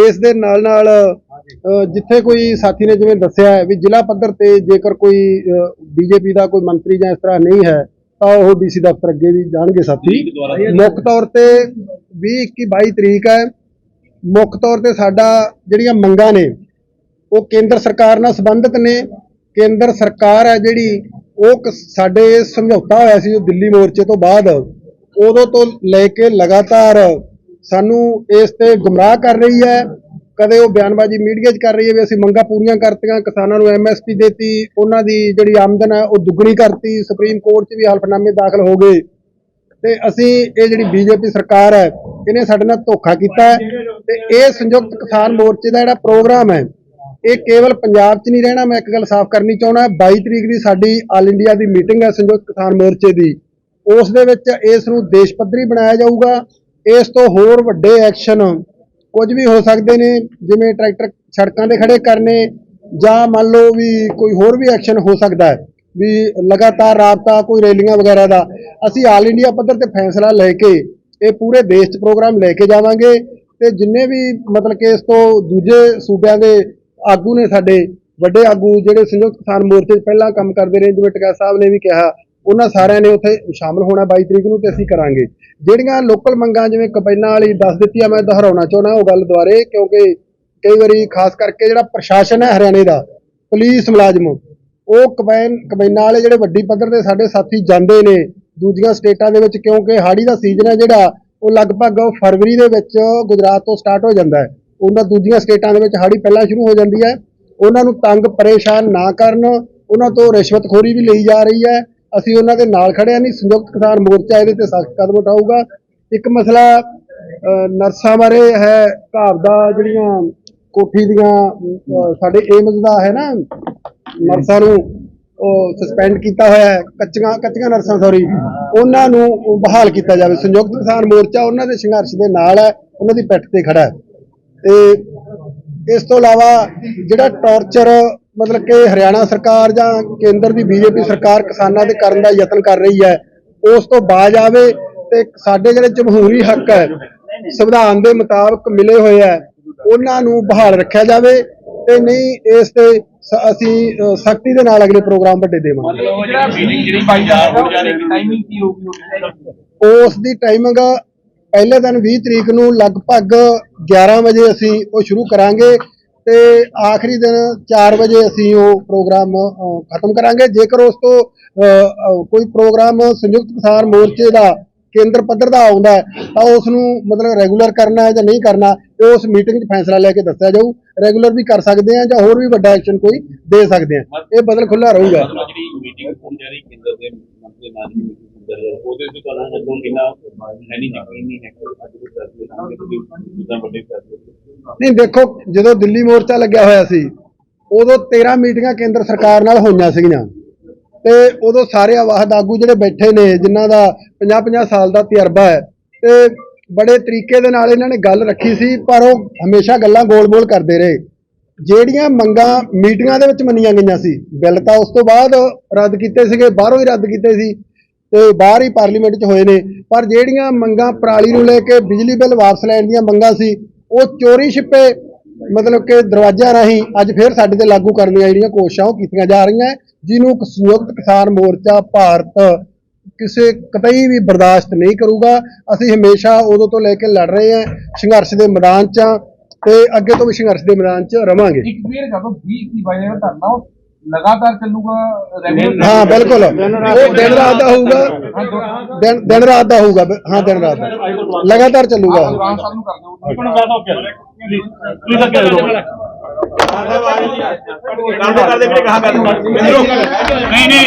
ਇਸ ਦੇ ਨਾਲ ਨਾਲ ਜਿੱਥੇ ਕੋਈ ਸਾਥੀ ਨੇ ਜਿਵੇਂ ਦੱਸਿਆ ਹੈ ਵੀ ਜ਼ਿਲ੍ਹਾ ਪੱਧਰ ਤੇ ਜੇਕਰ ਕੋਈ ਬੀਜੇਪੀ ਦਾ ਕੋਈ ਮੰਤਰੀ ਜਾਂ ਇਸ ਤਰ੍ਹਾਂ ਨਹੀਂ ਹੈ, ਤਾਂ ਉਹ ਡੀਸੀ ਦਫ਼ਤਰ ਅੱਗੇ ਵੀ ਜਾਣਗੇ ਸਾਥੀ। ਮੁੱਖ ਤੌਰ ਤੇ 20 21 22 ਤਰੀਕ ਹੈ। ਮੁੱਖ ਤੌਰ ਤੇ ਸਾਡਾ ਜਿਹੜੀਆਂ ਮੰਗਾਂ ਨੇ, ਉਹ ਕੇਂਦਰ ਸਰਕਾਰ ਨਾਲ ਸੰਬੰਧਿਤ ਨੇ। ਕੇਂਦਰ ਸਰਕਾਰ ਹੈ ਜਿਹੜੀ, ਉਹ ਸਾਡੇ ਸਮਝੌਤਾ ਹੋਇਆ ਸੀ ਜੋ ਦਿੱਲੀ ਮੋਰਚੇ ਤੋਂ ਬਾਅਦ। ਉਦੋਂ ਤੋਂ ਲੈ ਕੇ ਲਗਾਤਾਰ ਸਾਨੂੰ ਇਸ ਤੇ ਗੁੰਮਰਾਹ ਕਰ ਰਹੀ ਹੈ। ਕਦੇ ਉਹ ਬਿਆਨਬਾਜ਼ੀ ਮੀਡੀਆ 'ਚ ਕਰ ਰਹੀ ਹੈ ਵੀ ਅਸੀਂ ਮੰਗਾਂ ਪੂਰੀਆਂ ਕਰਤੀਆਂ, ਕਿਸਾਨਾਂ ਨੂੰ ਐਮਐਸਪੀ ਦੇਤੀ, ਉਹਨਾਂ ਦੀ ਜਿਹੜੀ ਆਮਦਨ ਹੈ ਉਹ ਦੁੱਗਣੀ ਕਰਤੀ ਸੁਪਰੀਮ ਕੋਰਟ 'ਚ ਵੀ ਹਲਫਨਾਮੇ ਦਾਖਲ ਹੋ ਗਏ। ਤੇ ਅਸੀਂ ਇਹ ਜਿਹੜੀ ਬੀਜੇਪੀ ਸਰਕਾਰ ਹੈ, ਇਹਨੇ ਸਾਡੇ ਨਾਲ ਧੋਖਾ ਕੀਤਾ ਹੈ। ਤੇ ਇਹ ਸੰਯੁਕਤ ਕਿਸਾਨ ਮੋਰਚੇ ਦਾ ਜਿਹੜਾ ਪ੍ਰੋਗਰਾਮ ਹੈ, ਇਹ ਕੇਵਲ ਪੰਜਾਬ 'ਚ ਨਹੀਂ ਰਹਿਣਾ, ਮੈਂ ਇੱਕ ਗੱਲ ਸਾਫ਼ ਕਰਨੀ ਚਾਹੁੰਦਾ 22 ਤਰੀਕ ਦੀ ਸਾਡੀ ਆਲ ਇੰਡੀਆ ਦੀ ਮੀਟਿੰਗ ਹੈ ਸੰਯੁਕਤ ਕਿਸਾਨ ਮੋਰਚੇ ਦੀ। ਉਸ ਦੇ ਵਿੱਚ ਇਸ ਨੂੰ ਦੇਸ਼ ਪੱਧਰੀ ਬਣਾਇਆ ਜਾਊਗਾ। ਇਸ ਤੋਂ ਹੋਰ ਵੱਡੇ ਐਕਸ਼ਨ ਕੁਝ ਵੀ ਹੋ ਸਕਦੇ ਨੇ, ਜਿਵੇਂ ਟਰੈਕਟਰ ਸੜਕਾਂ ਤੇ ਖੜੇ ਕਰਨੇ, ਜਾਂ ਮੰਨ ਲਓ ਵੀ ਕੋਈ ਹੋਰ ਵੀ ਐਕਸ਼ਨ ਹੋ ਸਕਦਾ ਹੈ, ਵੀ ਲਗਾਤਾਰ ਰਾਬਤਾ, ਕੋਈ ਰੈਲੀਆਂ ਵਗੈਰਾ ਦਾ। ਅਸੀਂ ਆਲ ਇੰਡੀਆ ਪੱਧਰ ਤੇ ਫੈਸਲਾ ਲੈ ਕੇ, ਇਹ ਪੂਰੇ ਦੇਸ਼ 'ਚ ਪ੍ਰੋਗਰਾਮ ਲੈ ਕੇ ਜਾਵਾਂਗੇ। ਤੇ ਜਿੰਨੇ ਵੀ ਮਤਲਬ ਕਿ ਇਸ ਤੋਂ ਦੂਜੇ ਸੂਬਿਆਂ ਦੇ ਆਗੂ ਨੇ ਸਾਡੇ, ਵੱਡੇ ਆਗੂ ਜਿਹੜੇ ਸੰਯੁਕਤ ਕਿਸਾਨ ਮੋਰਚੇ 'ਚ ਪਹਿਲਾਂ ਕੰਮ ਕਰਦੇ ਰਹੇ, ਜਿਵੇਂ ਟਕਾ ਸਾਹਿਬ ਨੇ ਵੀ ਕਿਹਾ ਉਹਨਾਂ ਸਾਰਿਆਂ ਨੇ ਉੱਥੇ ਸ਼ਾਮਲ ਹੋਣਾ 22 ਤਰੀਕ ਨੂੰ ਤੇ ਅਸੀਂ ਕਰਾਂਗੇ। ਜਿਹੜੀਆਂ ਲੋਕਲ ਮੰਗਾਂ, ਜਿਵੇਂ ਕਬੈਨਾਂ ਵਾਲੀ ਦੱਸ ਦਿੱਤੀ ਆ, ਮੈਂ ਦੁਹਰਾਉਣਾ ਚਾਹੁੰਦਾ ਉਹ ਗੱਲ ਦੁਆਰੇ, ਕਿਉਂਕਿ ਕਈ ਵਾਰੀ ਖਾਸ ਕਰਕੇ ਜਿਹੜਾ ਪ੍ਰਸ਼ਾਸਨ ਹੈ ਹਰਿਆਣੇ ਦਾ, ਪੁਲਿਸ ਮੁਲਾਜ਼ਮ, ਉਹ ਕਬੈਨ ਕਬੈਨਾਂ ਵਾਲੇ ਜਿਹੜੇ ਵੱਡੀ ਪੱਧਰ ਤੇ ਸਾਡੇ ਸਾਥੀ ਜਾਂਦੇ ਨੇ ਦੂਜੀਆਂ ਸਟੇਟਾਂ ਦੇ ਵਿੱਚ, ਕਿਉਂਕਿ ਹਾੜੀ ਦਾ ਸੀਜ਼ਨ ਹੈ ਜਿਹੜਾ, ਉਹ ਲਗਭਗ ਫਰਵਰੀ ਦੇ ਵਿੱਚ ਗੁਜਰਾਤ ਤੋਂ ਸਟਾਰਟ ਹੋ ਜਾਂਦਾ ਹੈ। ਉਹਨਾਂ ਦੂਜੀਆਂ ਸਟੇਟਾਂ ਦੇ ਵਿੱਚ ਹਾੜੀ ਪਹਿਲਾਂ ਸ਼ੁਰੂ ਹੋ ਜਾਂਦੀ ਹੈ। ਉਹਨਾਂ ਨੂੰ ਤੰਗ ਪਰੇਸ਼ਾਨ ਨਾ ਕਰਨ, ਉਹਨਾਂ ਤੋਂ ਰਿਸ਼ਵਤਖੋਰੀ ਵੀ ਲਈ ਜਾ ਰਹੀ ਹੈ। ਅਸੀਂ ਉਹਨਾਂ ਦੇ ਨਾਲ ਖੜਿਆ ਨਹੀਂ, ਸੰਯੁਕਤ ਕਿਸਾਨ ਮੋਰਚਾ ਇਹਦੇ ਤੇ ਸਖਤ ਕਦਮ ਉਠਾਊਗਾ। ਇੱਕ ਮਸਲਾ ਨਰਸਾਂ ਬਾਰੇ ਹੈ ਘਰ ਦਾ ਜਿਹੜੀਆਂ ਕੋਠੀ ਦੀਆਂ ਸਾਡੇ ਏਮਜ਼ ਦਾ ਹੈ ਨਾ, ਨਰਸਾਂ ਨੂੰ ਉਹ ਸਸਪੈਂਡ ਕੀਤਾ ਹੋਇਆ ਹੈ। ਕੱਚੀਆਂ ਕੱਚੀਆਂ ਨਰਸਾਂ ਸੌਰੀ ਉਹਨਾਂ ਨੂੰ ਬਹਾਲ ਕੀਤਾ ਜਾਵੇ। ਸੰਯੁਕਤ ਕਿਸਾਨ ਮੋਰਚਾ ਉਹਨਾਂ ਦੇ ਸੰਘਰਸ਼ ਦੇ ਨਾਲ ਹੈ, ਉਹਨਾਂ ਦੀ ਪਿੱਠ ਤੇ ਖੜਾ ਹੈ। ਤੇ ਇਸ ਤੋਂ ਇਲਾਵਾ ਜਿਹੜਾ ਟੌਰਚਰ ਮਤਲਬ ਕਿ ਹਰਿਆਣਾ ਸਰਕਾਰ ਜਾਂ ਕੇਂਦਰ ਦੀ ਬੀਜੇਪੀ ਸਰਕਾਰ ਕਿਸਾਨਾਂ ਦੇ ਕਰਨ ਦਾ ਯਤਨ ਕਰ ਰਹੀ ਹੈ ਉਸ ਤੋਂ ਬਾਜ ਆਵੇ ਤੇ ਸਾਡੇ ਜਿਹੜੇ ਜਮਹੂਰੀ ਹੱਕ ਹੈ ਸੰਵਿਧਾਨ ਦੇ ਮੁਤਾਬਕ ਮਿਲੇ ਹੋਏ ਹੈ ਉਹਨਾਂ ਨੂੰ ਬਹਾਲ ਰੱਖਿਆ ਜਾਵੇ ਤੇ ਨਹੀਂ ਇਸ ਤੇ ਅਸੀਂ ਸਖਤੀ ਦੇ ਨਾਲ ਅਗਲੇ ਪ੍ਰੋਗਰਾਮ ਵੱਡੇ ਦੇਵਾਂਗੇ? ਉਸ ਦੀ? ਟਾਈਮਿੰਗ ਪਹਿਲੇ ਦਿਨ 20 ਤਰੀਕ ਨੂੰ ਲਗਭਗ 11 ਵਜੇ ਅਸੀਂ ਉਹ ਸ਼ੁਰੂ ਕਰਾਂਗੇ। ਤੇ ਆਖਰੀ ਦਿਨ 4 ਵਜੇ ਅਸੀਂ ਉਹ ਪ੍ਰੋਗਰਾਮ ਖਤਮ ਕਰਾਂਗੇ। ਜੇਕਰ ਉਸ ਤੋਂ ਕੋਈ ਪ੍ਰੋਗਰਾਮ ਸੰਯੁਕਤ ਕਿਸਾਨ ਮੋਰਚੇ ਦਾ ਕੇਂਦਰ ਪੱਧਰ ਦਾ ਆਉਂਦਾ ਤਾਂ ਉਸ ਨੂੰ ਮਤਲਬ ਰੈਗੂਲਰ ਕਰਨਾ ਹੈ ਜਾਂ ਨਹੀਂ ਕਰਨਾ, ਇਹ ਉਸ ਮੀਟਿੰਗ 'ਚ ਫੈਸਲਾ ਲੈ ਕੇ ਦੱਸਿਆ ਜਾਊ। ਰੈਗੂਲਰ ਵੀ ਕਰ ਸਕਦੇ ਆ ਜਾਂ ਹੋਰ ਵੀ ਵੱਡਾ ਐਕਸ਼ਨ ਕੋਈ ਦੇ ਸਕਦੇ ਆ ਇਹ ਬਦਲ ਖੁੱਲਾ ਰਹੂਗਾ। ਜਿਹੜੀ ਮੀਟਿੰਗ ਹੋਣ ਜਾ ਰਹੀ ਕੇਂਦਰ ਦੇ ਮੰਤਰੀ ਨਾਲ ਦੀ ਮੀਟਿੰਗ ਹੋਣ ਹੈ, ਉਹਦੇ ਤੇ ਤੁਹਾਨੂੰ ਜਦੋਂ ਕਿੰਨਾ ਹੈ ਨਹੀਂ ਯਕੀਨ ਨਹੀਂ ਹੈ ਅੱਜ ਦੇ ਫੈਸਲੇ ਸਾਹਮਣੇ ਕੋਈ ਵੱਡੇ ਫੈਸਲੇ ਨਹੀਂ, ਦੇਖੋ, ਜਦੋਂ ਦਿੱਲੀ ਮੋਰਚਾ ਲੱਗਿਆ ਹੋਇਆ ਸੀ, ਉਦੋਂ 13 ਮੀਟਿੰਗਾਂ ਕੇਂਦਰ ਸਰਕਾਰ ਨਾਲ ਹੋਈਆਂ ਸੀਗੀਆਂ। ਤੇ ਉਦੋਂ ਸਾਰੇ ਆਵਾਹਦ ਆਗੂ ਜਿਹੜੇ ਬੈਠੇ ਨੇ, ਜਿਨ੍ਹਾਂ ਦਾ 50-50 ਸਾਲ ਦਾ ਤਜਰਬਾ ਹੈ, ਤੇ ਬੜੇ ਤਰੀਕੇ ਦੇ ਨਾਲ ਇਹਨਾਂ ਨੇ ਗੱਲ ਰੱਖੀ ਸੀ, ਪਰ ਉਹ ਹਮੇਸ਼ਾ ਗੱਲਾਂ ਗੋਲ ਗੋਲ ਕਰਦੇ ਰਹੇ। ਜਿਹੜੀਆਂ ਮੰਗਾਂ ਮੀਟਿੰਗਾਂ ਦੇ ਵਿੱਚ ਮੰਨੀਆਂ ਗਈਆਂ ਸੀ, ਬਿੱਲ ਤਾਂ ਉਸ ਤੋਂ ਬਾਅਦ ਰੱਦ ਕੀਤੇ ਸੀਗੇ, ਬਾਹਰੋਂ ਹੀ ਰੱਦ ਕੀਤੇ ਸੀ, ਤੇ ਬਾਹਰ ਹੀ ਪਾਰਲੀਮੈਂਟ 'ਚ ਹੋਏ ਨੇ। ਪਰ ਜਿਹੜੀਆਂ ਮੰਗਾਂ ਪਰਾਲੀ ਨੂੰ ਲੈ ਕੇ ਬਿਜਲੀ ਬਿੱਲ ਵਾਪਸ ਲੈਣ ਦੀਆਂ ਮੰਗਾਂ ਸੀ ਉਹ ਚੋਰੀ ਛਿਪੇ, ਮਤਲਬ ਕਿ ਦਰਵਾਜ਼ਿਆਂ ਰਾਹੀਂ ਅੱਜ ਫੇਰ ਸਾਡੇ ਤੇ ਲਾਗੂ ਕਰਨ ਦੀਆਂ ਜਿਹੜੀਆਂ ਕੋਸ਼ਿਸ਼ਾਂ ਉਹ ਕੀਤੀਆਂ ਜਾ ਰਹੀਆਂ, ਜਿਹਨੂੰ ਸੰਯੁਕਤ ਕਿਸਾਨ ਮੋਰਚਾ ਭਾਰਤ ਕਿਸੇ ਕਤਈ ਵੀ ਬਰਦਾਸ਼ਤ ਨਹੀਂ ਕਰੂਗਾ। ਅਸੀਂ ਹਮੇਸ਼ਾ ਉਦੋਂ ਤੋਂ ਲੈ ਕੇ ਲੜ ਰਹੇ ਹਾਂ, ਸੰਘਰਸ਼ ਦੇ ਮੈਦਾਨ 'ਚ ਹਾਂ ਤੇ ਅੱਗੇ ਤੋਂ ਵੀ ਸੰਘਰਸ਼ ਦੇ ਮੈਦਾਨ 'ਚ ਰਵਾਂਗੇ। ਇੱਕ ਕਲੀਅਰ ਕਰ 20 ਕੀ ਬਾਈ ਦਾ ਧਰਨਾ ਲਗਾਤਾਰ ਚੱਲੂਗਾ ਰੈਗੂਲਰ ਹਾਂ ਬਿਲਕੁਲ। ਉਹ ਦਿਨ ਰਾਤ ਦਾ ਹੋਊਗਾ। ਦਿਨ ਦਿਨ ਰਾਤ ਦਾ ਹੋਊਗਾ ਹਾਂ ਦਿਨ ਰਾਤ ਦਾ। ਲਗਾਤਾਰ ਚੱਲੂਗਾ। ਦੁਕਾਨ ਸਾਹਿਬ ਨੂੰ ਕਰ ਦਿਓ। ਹੁਣ ਮੈਂ ਤਾਂ ਪਲੀਜ਼ ਪਲੀਜ਼ ਅੱਗੇ ਆ ਜਾਓ। ਕਰਦੇ ਕਰਦੇ ਵੀਰੇ ਕਹਾ ਕਰ ਨਹੀਂ ਨਹੀਂ।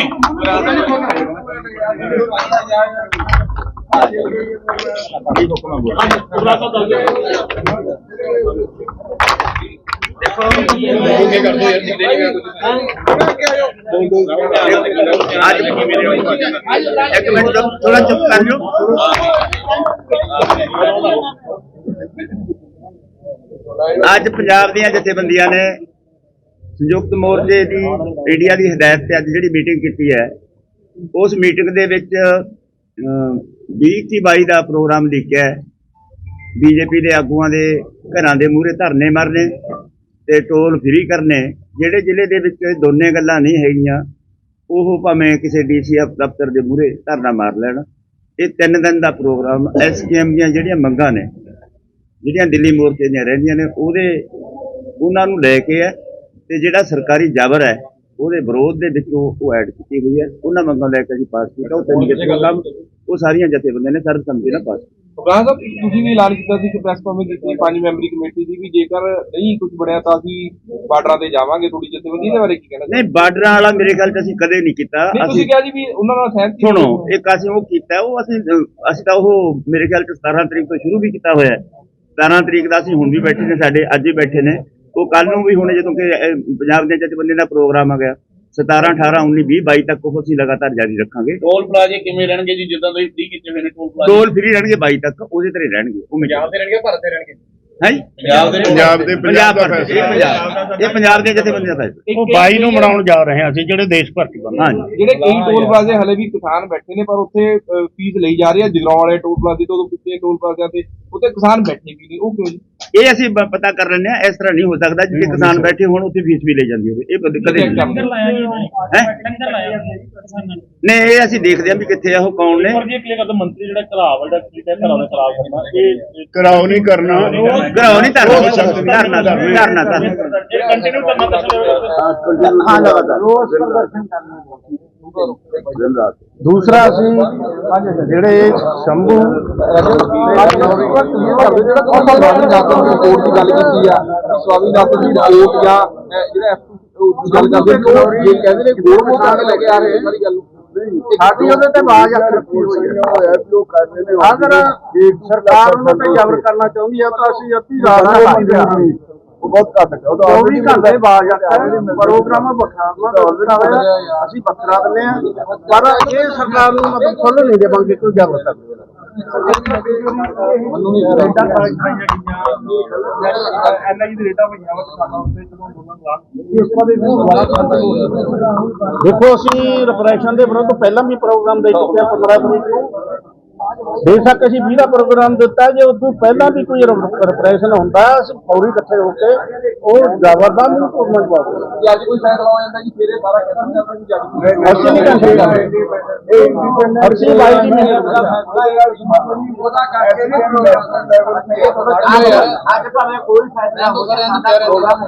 ਇੱਕ ਮਿੰਟ ਥੋੜਾ ਚੁੱਪ ਕਰ ਜਾਓ। ਅੱਜ ਪੰਜਾਬ ਦੀਆਂ ਜਥੇਬੰਦੀਆਂ ਨੇ ਸੰਯੁਕਤ ਮੋਰਚੇ ਦੀ ਇੰਡੀਆ ਦੀ ਹਦਾਇਤ ਤੇ ਅੱਜ ਜਿਹੜੀ ਮੀਟਿੰਗ ਕੀਤੀ ਹੈ ਉਸ ਮੀਟਿੰਗ ਦੇ ਵਿੱਚ 20 ਕੀ 22 ਦਾ ਪ੍ਰੋਗਰਾਮ ਲਿਖਿਆ ਹੈ। ਬੀਜੇਪੀ ਦੇ ਆਗੂਆਂ ਦੇ ਘਰਾਂ ਦੇ ਮੂਹਰੇ ਧਰਨੇ ਮਾਰਨੇ। ਤੇ ਟੋਲ ਫ੍ਰੀ ਕਰਨੇ, ਜਿਹੜੇ ਜ਼ਿਲ੍ਹੇ ਦੇ ਵਿੱਚ ਇਹ ਦੋਨੇ ਗੱਲਾਂ ਨਹੀਂ ਹੈਗੀਆਂ, ਉਹ ਭਾਵੇਂ ਕਿਸੇ ਡੀਸੀਐਫ ਦਫ਼ਤਰ ਦੇ ਮੂਹਰੇ ਧਰਨਾ ਮਾਰ ਲੈਣ। ਇਹ ਤਿੰਨ ਦਿਨ ਦਾ ਪ੍ਰੋਗਰਾਮ ਐਸਕੇਐਮ ਦੀਆਂ ਜਿਹੜੀਆਂ ਮੰਗਾਂ ਨੇ, ਜਿਹੜੀਆਂ ਦਿੱਲੀ ਮੋਰਚੇ ਦੀਆਂ ਰਹਿੰਦੀਆਂ ਨੇ, ਉਹਦੇ, ਉਹਨਾਂ ਨੂੰ ਲੈ ਕੇ ਹੈ, ਤੇ ਜਿਹੜਾ ਸਰਕਾਰੀ ਜਬਰ ਹੈ, ਉਹਦੇ ਵਿਰੋਧ ਦੇ ਵਿੱਚ ਉਹ ਐਡ ਕੀਤੀ ਹੋਈ ਹੈ। ਉਹਨਾਂ ਮੰਗਾਂ ਲੈ ਕੇ ਅਸੀਂ ਪਾਸ ਕੀਤਾ, ਉਹ ਤਿੰਨ ਕੰਮ ਉਹ ਸਾਰੀਆਂ ਜਥੇਬੰਦੀਆਂ ਨੇ ਸਰਬਸੰਮਤੀ ਨਾਲ ਪਾਸ। ਗਾਂ ਸਾਹਿਬ ਤੁਸੀਂ ਵੀ ਐਲਾਨ ਕੀਤਾ ਸੀ ਕਿ ਪ੍ਰੈਸ ਕਾਨਫਰੰਸ ਕੀਤੀ ਪੰਜ ਮੈਂਬਰੀ ਕਮੇਟੀ ਦੀ ਵੀ ਜੇਕਰ ਨਹੀਂ ਕੁਝ ਬਣਿਆ ਤਾਂ ਅਸੀਂ ਬਾਰਡਰਾਂ ਤੇ ਜਾਵਾਂਗੇ ਥੋੜੀ ਜਥੇਬੰਦੀ ਦੇ ਬਾਰੇ ਕੀ ਕਹਿਣਾ ਨਹੀਂ ਬਾਰਡਰਾਂ ਵਾਲਾ ਮੇਰੇ ਖਿਆਲ ਚ ਅਸੀਂ ਕਦੇ ਨਹੀਂ ਕੀਤਾ। ਅਸੀਂ ਕਿਹਾ ਜੀ ਵੀ ਉਹਨਾਂ ਨਾਲ ਸਹਿਮਤੀ ਸੁਣੋ ਇੱਕ ਅਸੀਂ ਉਹ ਕੀਤਾ ਉਹ ਅਸੀਂ ਅਸੀਂ ਤਾਂ ਉਹ ਮੇਰੇ ਖਿਆਲ ਚ 17 ਤਰੀਕ ਤੋਂ ਸ਼ੁਰੂ ਵੀ ਕੀਤਾ ਹੋਇਆ ਹੈ। 17 ਤਰੀਕ ਦਾ ਅਸੀਂ ਹੁਣ ਵੀ ਬੈਠੇ ਨੇ ਸਾਡੇ ਅੱਜ ਹੀ ਬੈਠੇ ਨੇ। ਉਹ ਕੱਲ ਨੂੰ ਵੀ ਹੁਣ ਜਦੋਂ ਕਿ ਪੰਜਾਬ ਦੇ ਜਥੇਬੰਦੀ ਦਾ ਪ੍ਰੋਗਰਾਮ ਆ ਗਿਆ। 17 18 19 20 22 ਤੱਕ ਉਹ ਅਸੀਂ ਲਗਾਤਾਰ ਜਾਰੀ ਰੱਖਾਂਗੇ। ਟੋਲ ਪਲਾਜ਼ੇ ਕਿਵੇਂ ਰਹਿਣਗੇ ਜੀ? ਜਿੱਦਾਂ ਤੁਸੀਂ 30 ਕੀਤੇ ਹੋਏ ਨੇ ਟੋਲ ਪਲਾਜ਼ੇ। ਟੋਲ ਫ੍ਰੀ ਰਹਿਣਗੇ 22 ਤੱਕ ਉਹਦੇ ਤੇ ਰਹਿਣਗੇ ਉਹ ਪੰਜਾਬ ਦੇ ਰਹਿਣਗੇ ਭਾਰਤ ਦੇ ਰਹਿਣਗੇ? ਹੈ? ਪੰਜਾਬ ਦੇ ਪੰਜਾਬ ਦੇ ਪੰਜਾਬ ਫੈਸਲਾ। ਇਹ ਪੰਜਾਬ ਇਹ ਪੰਜਾਬ ਦੇ ਜਥੇਬੰਦੀ ਦਾ ਫੈਸਲਾ। ਉਹ 22 ਨੂੰ ਮਨਾਉਣ ਜਾ ਰਹੇ ਹਾਂ ਅਸੀਂ ਜਿਹੜੇ ਦੇਸ਼ ਭਰ ਚ ਹਾਂਜੀ। ਜਿਹੜੇ ਕਈ ਟੋਲ ਪਲਾਜ਼ੇ ਹਲੇ ਵੀ ਕਿਸਾਨ ਬੈਠੇ ਨੇ ਪਰ ਉੱਥੇ ਫੀਸ ਲਈ ਜਾ ਰਹੀ ਹੈ ਜਗਰਾਉਂ ਵਾਲੇ ਟੋਲ ਪਲਾਜ਼ੇ ਤੋਂ ਉਦੋਂ ਪਿੱਛੇ ਟੋਲ ਪਲਾਜ਼ਿਆਂ ਤੇ ਉੱਥੇ ਕਿਸਾਨ ਬੈਠੇ ਵੀ ਨੇ। ਉਹ ਕਿਉਂ ਜੀ? ਇਹ ਅਸੀਂ ਬ- ਪਤਾ ਕਰ ਲੈਂਦੇ ਹਾਂ ਇਸ ਤਰ੍ਹਾਂ ਨਹੀਂ ਹੋ ਸਕਦਾ ਜਿੱਥੇ ਕਿਸਾਨ ਬੈਠੇ ਹੋਣ ਉੱਥੇ ਫੀਸ ਵੀ ਲਈ ਜਾਂਦੀ ਹੋਵੇ। ਇਹ ਕਦੇ ਕਦੇ ਨਹੀਂ। ਹੈ? ਨਹੀਂ ਇਹ ਅਸੀਂ ਦੇਖਦੇ ਹਾਂ ਵੀ ਕਿੱਥੇ ਆ ਉਹ ਕੌਣ ਨੇ। ਪਰ ਜੇ ਕਲੀਅਰ ਕਰਦਾ ਮੰਤਰੀ ਜਿਹੜਾ ਘਰਾਵ ਜਿਹੜਾ ਕਲੀਅਰ ਘਰਾਂ ਦਾ ਖਰਾਬ ਕਰਨਾ ਇਹ ਕਰਾਓ ਨਹੀਂ ਕਰਨਾ। ਘਰਾਓ ਨਹੀਂ ਧਰਨਾ। ਧਰਨਾ ਧਰਨਾ। ਧਰਨਾ ਇਹ ਕੰਟੀਨਿਊ ਕਰਨਾ ਦੱਸੋ ਹਾਂ ਲਗਾਤਾਰ ਦੂਸਰਾ ਅਸੀਂ ਜਿਹੜੇ ਸ਼ੰਭੂ ਕੋਰਟ ਦੀ ਗੱਲ ਕੀਤੀ ਆ ਸਵਾਮੀ ਦੀ ਰਿਪੋਰਟ ਜਾਂ ਜਿਹੜਾ F2 ਗੱਲ ਕਰਦੇ ਨੇ ਇਹ ਕਹਿੰਦੇ ਨੇ ਗੋਲ ਮੋਲ ਕਰਕੇ ਲੈ ਕੇ ਆ ਰਹੇ ਨੇ ਸਾਰੀ ਗੱਲ ਸਾਡੀ ਉਹਦੇ ਤੇ ਆਵਾਜ਼ ਅੱਖ ਰੱਖੀ ਹੋਈ ਹੈ। ਅਗਰ ਸਰਕਾਰ ਉਹਨਾਂ ਤੇ ਜ਼ਬਰ ਕਰਨਾ ਚਾਹੁੰਦੀ ਹੈ ਤਾਂ ਅਸੀਂ ਅੱਧੀ ਰਾਤ ਨੂੰ ਉਹ ਬਹੁਤ ਘੱਟ ਹੈ। ਉਹ 24 ਘੰਟੇ ਆਵਾਜ਼ ਅੱਖ ਹੈ ਪ੍ਰੋਗਰਾਮ ਵੱਖਰਾ ਵੱਖਰਾ ਅਸੀਂ ਵੱਖਰਾ ਦਿੰਦੇ ਆ ਪਰ ਇਹ ਸਰਕਾਰ ਨੂੰ ਮਤਲਬ ਖੁੱਲ੍ਹ ਨਹੀਂ ਦੇਵਾਂਗੇ ਕੋਈ ਜ਼ਬਰ ਕਰਦੇ ਮੈਨੂੰ ਨਹੀਂ ਰੇਟਾਂ ਐਨਆਈ ਦੀ ਰੇਟਾਂ ਪਈਆਂ ਵਾ ਕਿਸਾਨਾਂ ਉੱਤੇ ਜਦੋਂ ਦੋਨਾਂ ਨੂੰ ਇਸ ਬਾਰੇ ਦੇਖੋ ਅਸੀਂ ਰਿਪਰੈਸ਼ਨ ਦੇ ਵਿਰੁੱਧ ਪਹਿਲਾਂ ਵੀ ਪ੍ਰੋਗਰਾਮ ਦੇ ਚੁੱਕੇ ਹਾਂ 15 ਤਰੀਕ ਨੂੰ। ਬੇਸ਼ੱਕ ਅਸੀਂ 20 ਦਾ ਪ੍ਰੋਗਰਾਮ ਦਿੱਤਾ ਜੇ ਉਦੋਂ ਪਹਿਲਾਂ ਵੀ ਕੋਈ ਰਿਪਰੈਸ਼ਨ ਹੁੰਦਾ ਅਸੀਂ ਫੌਰੀ ਇਕੱਠੇ ਹੋ ਕੇ ਉਹ ਜ਼ਬਰਦਸਤ ਨੂੰ ਤੋੜਨਾ ਚਾਹੀਦਾ ਜੇ ਅੱਜ ਕੋਈ ਫੈਸਲਾ ਹੋ ਜਾਂਦਾ ਜੀ ਫਿਰ ਇਹ ਸਾਰਾ ਖਤਮ ਕਰਨਾ ਜੀ ਜੱਜ ਨੂੰ ਅਸੀਂ ਨਹੀਂ ਕਰ ਸਕਦੇ ਅਸੀਂ ਬਾਈ ਦੀ ਮਿਹਨਤ ਉਹਦਾ ਕਰਕੇ ਨਹੀਂ ਅੱਜ ਭਾਵੇਂ ਕੋਈ ਫਾਇਦਾ ਹੋ ਜਾਏ ਸਾਡਾ ਪ੍ਰੋਗਰਾਮ